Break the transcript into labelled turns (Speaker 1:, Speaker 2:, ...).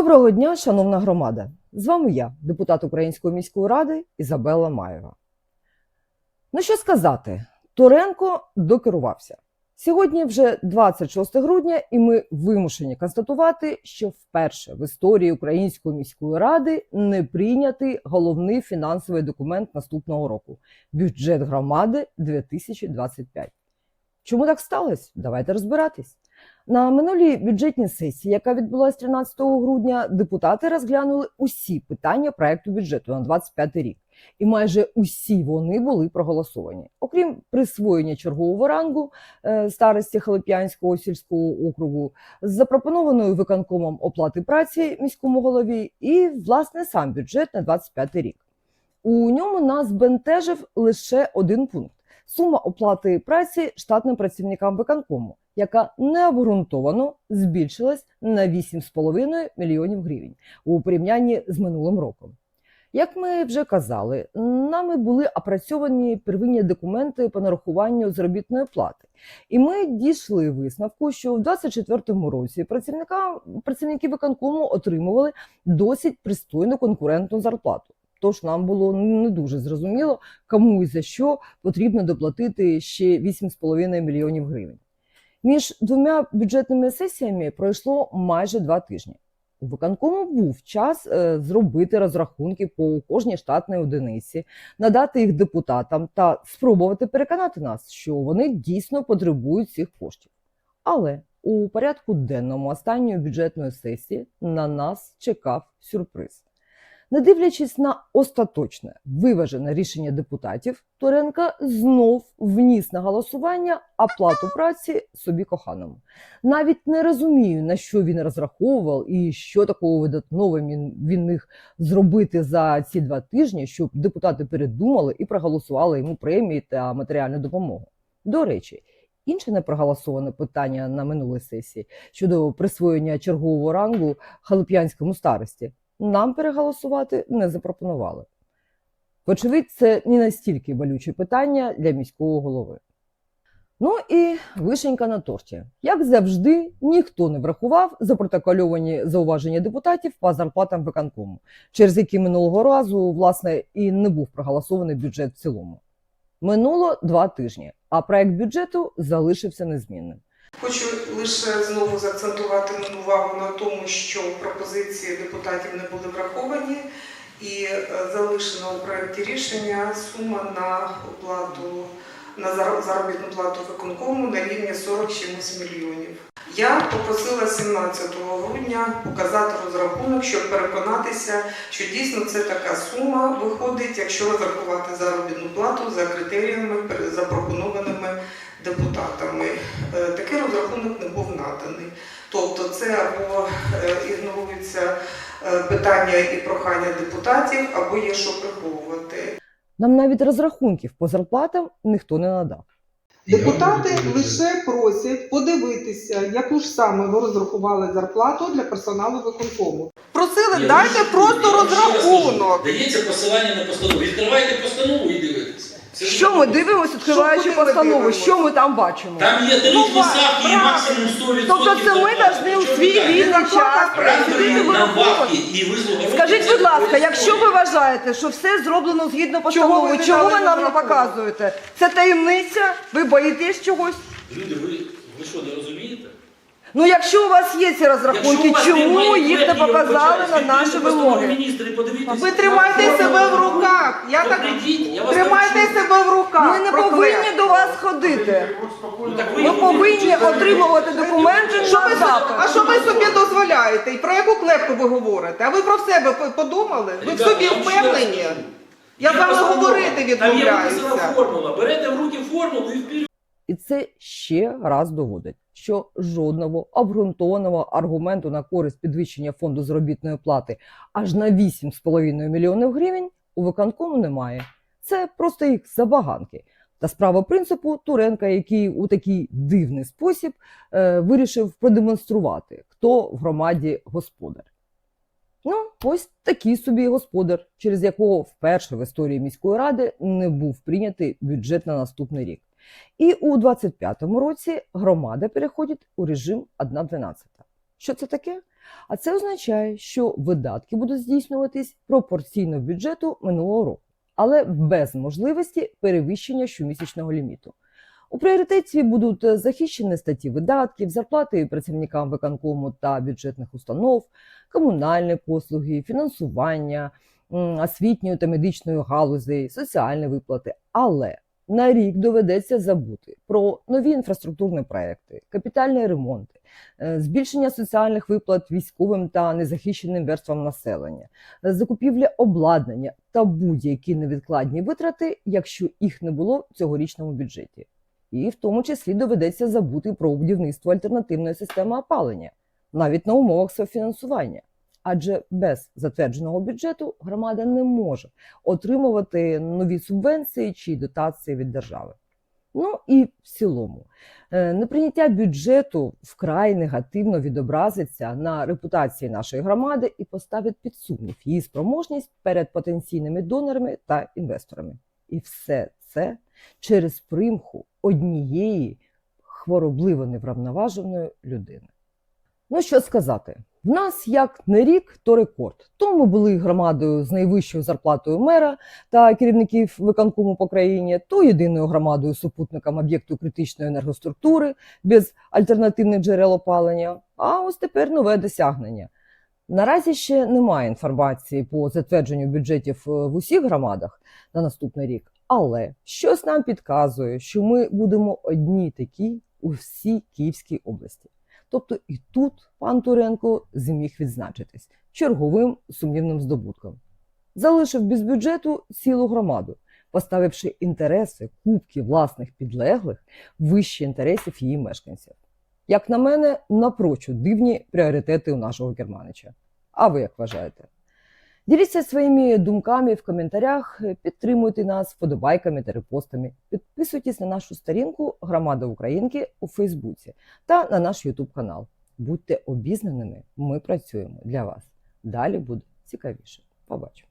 Speaker 1: Доброго дня, шановна громада! З вами я, депутат Української міської ради Ізабела Маєва. Ну що сказати, Торенко докерувався. Сьогодні вже 26 грудня, і ми вимушені констатувати, що вперше в історії Української міської ради не прийнятий головний фінансовий документ наступного року бюджет громади 2025. Чому так сталося? Давайте розбиратись. На минулій бюджетній сесії, яка відбулася 13 грудня, депутати розглянули усі питання проекту бюджету на 25 рік, і майже усі вони були проголосовані, окрім присвоєння чергового рангу е, старості Халип'янського сільського округу, з запропонованою виконкомом оплати праці міському голові, і власне сам бюджет на 25 рік. У ньому нас бентежив лише один пункт. Сума оплати праці штатним працівникам виконкому, яка необґрунтовано збільшилась на 8,5 мільйонів гривень у порівнянні з минулим роком. Як ми вже казали, нами були опрацьовані первинні документи по нарахуванню заробітної плати, і ми дійшли висновку, що в 2024 році працівника, працівники виконкому отримували досить пристойну конкурентну зарплату. Тож нам було не дуже зрозуміло, кому і за що потрібно доплатити ще 8,5 мільйонів гривень. Між двома бюджетними сесіями пройшло майже два тижні. У виконкому був час е, зробити розрахунки по кожній штатній одиниці, надати їх депутатам та спробувати переконати нас, що вони дійсно потребують цих коштів. Але у порядку денному останньої бюджетної сесії на нас чекав сюрприз. Не дивлячись на остаточне виважене рішення депутатів, Торенка знов вніс на голосування оплату праці собі коханому. Навіть не розумію, на що він розраховував і що такого видатного він міг зробити за ці два тижні, щоб депутати передумали і проголосували йому премії та матеріальну допомогу. До речі, інше непроголосоване питання на минулій сесії щодо присвоєння чергового рангу халип'янському старості нам переголосувати не запропонували. Вочевидь, це не настільки болюче питання для міського голови. Ну і вишенька на торті. Як завжди, ніхто не врахував запротокольовані зауваження депутатів по зарплатам виконкому, через які минулого разу, власне, і не був проголосований бюджет в цілому. Минуло два тижні, а проект бюджету залишився незмінним.
Speaker 2: Хочу лише знову заакцентувати увагу на тому, що пропозиції депутатів не були враховані, і е, залишена у проєкті рішення сума на оплату на заробітну плату виконкому на рівні 40 чимось мільйонів. Я попросила 17 грудня показати розрахунок, щоб переконатися, що дійсно це така сума виходить, якщо розрахувати заробітну плату за критеріями пере- запропонованими депутатами. Е, Такий розрахунок не був наданий. Тобто це або е, ігнорується е, питання і прохання депутатів, або є що приховувати.
Speaker 1: Нам навіть розрахунків по зарплатам ніхто не надав.
Speaker 2: Депутати лише просять подивитися, яку ж саме ви розрахували зарплату для персоналу виконкому. Просили, дайте просто розрахунок.
Speaker 3: Дається посилання на постанову. Відкривайте постанову і дивитеся.
Speaker 1: Що ми дивимося, відкриваючи постанову? Що ми там бачимо?
Speaker 3: Там є
Speaker 2: Ну,
Speaker 3: тарифні ставки і максимум 100%.
Speaker 1: Тобто це ми повинні у свій вільний час працювати
Speaker 3: на
Speaker 1: вираховувати.
Speaker 3: бабки і вислуга
Speaker 1: Скажіть, будь ласка, якщо ви вважаєте, що все зроблено згідно постанови, чому ви нам не показуєте? Це таємниця? Ви боїтесь чогось?
Speaker 3: Люди, ви, ви що, не розумієте?
Speaker 1: Ну, якщо у вас є ці
Speaker 3: Якщо
Speaker 1: розрахунки,
Speaker 3: у вас
Speaker 1: чому
Speaker 3: немає
Speaker 1: їх не показали
Speaker 3: вибачаюсь,
Speaker 1: на наші вимоги?
Speaker 3: подивіться.
Speaker 2: Ви тримайте себе в руках. Я так
Speaker 3: Прийдіть, я вас
Speaker 2: тримайте
Speaker 3: навчу.
Speaker 2: себе в руках.
Speaker 1: Ми не повинні до вас ходити.
Speaker 3: Ну, так ви
Speaker 1: Ми
Speaker 3: його
Speaker 1: повинні отримувати документи
Speaker 2: Що
Speaker 1: на
Speaker 2: ви,
Speaker 1: запит.
Speaker 2: а що ви собі дозволяєте? І про яку клепку ви говорите? А ви про себе п- подумали? Ви в
Speaker 3: Ребята,
Speaker 2: собі
Speaker 3: я вам ще раз
Speaker 2: впевнені?
Speaker 3: кажу.
Speaker 2: Я з
Speaker 3: Є
Speaker 2: вами
Speaker 3: постанова.
Speaker 2: говорити
Speaker 3: Там є виписана
Speaker 2: відмовляюся.
Speaker 3: формула. Берете в руки формулу і вперед.
Speaker 1: І це ще раз доводить, що жодного обґрунтованого аргументу на користь підвищення фонду заробітної плати аж на 8,5 мільйонів гривень у виконкому немає. Це просто їх забаганки. Та справа принципу Туренка, який у такий дивний спосіб е, вирішив продемонструвати, хто в громаді господар. Ну, ось такий собі господар, через якого вперше в історії міської ради не був прийнятий бюджет на наступний рік. І у 25-му році громада переходить у режим 1.12. Що це таке? А це означає, що видатки будуть здійснюватись пропорційно бюджету минулого року, але без можливості перевищення щомісячного ліміту. У пріоритеті будуть захищені статті видатків, зарплати працівникам виконкому та бюджетних установ, комунальні послуги, фінансування, освітньої та медичної галузей, соціальні виплати. Але на рік доведеться забути про нові інфраструктурні проекти, капітальні ремонти, е, збільшення соціальних виплат військовим та незахищеним верствам населення, е, закупівля обладнання та будь-які невідкладні витрати, якщо їх не було в цьогорічному бюджеті. І в тому числі доведеться забути про будівництво альтернативної системи опалення, навіть на умовах софінансування. Адже без затвердженого бюджету громада не може отримувати нові субвенції чи дотації від держави. Ну і в цілому, е, неприйняття бюджету вкрай негативно відобразиться на репутації нашої громади і поставить під сумнів її спроможність перед потенційними донорами та інвесторами. І все це через примху однієї хворобливо невравноваженої людини. Ну що сказати, в нас як не рік, то рекорд. То ми були громадою з найвищою зарплатою мера та керівників виконкому по країні, то єдиною громадою супутником об'єкту критичної енергоструктури без альтернативних джерел опалення. А ось тепер нове досягнення. Наразі ще немає інформації по затвердженню бюджетів е, в усіх громадах на наступний рік, але щось нам підказує, що ми будемо одні такі у всій Київській області. Тобто і тут пан Туренко зміг відзначитись черговим сумнівним здобутком. Залишив без бюджету цілу громаду, поставивши інтереси кубки власних підлеглих вище інтересів її мешканців. Як на мене, напрочуд дивні пріоритети у нашого керманича. А ви як вважаєте? Діліться своїми думками в коментарях, підтримуйте нас вподобайками та репостами. Підписуйтесь на нашу сторінку Громада Українки у Фейсбуці та на наш Ютуб канал. Будьте обізнаними, ми працюємо для вас. Далі буде цікавіше. Побачимо.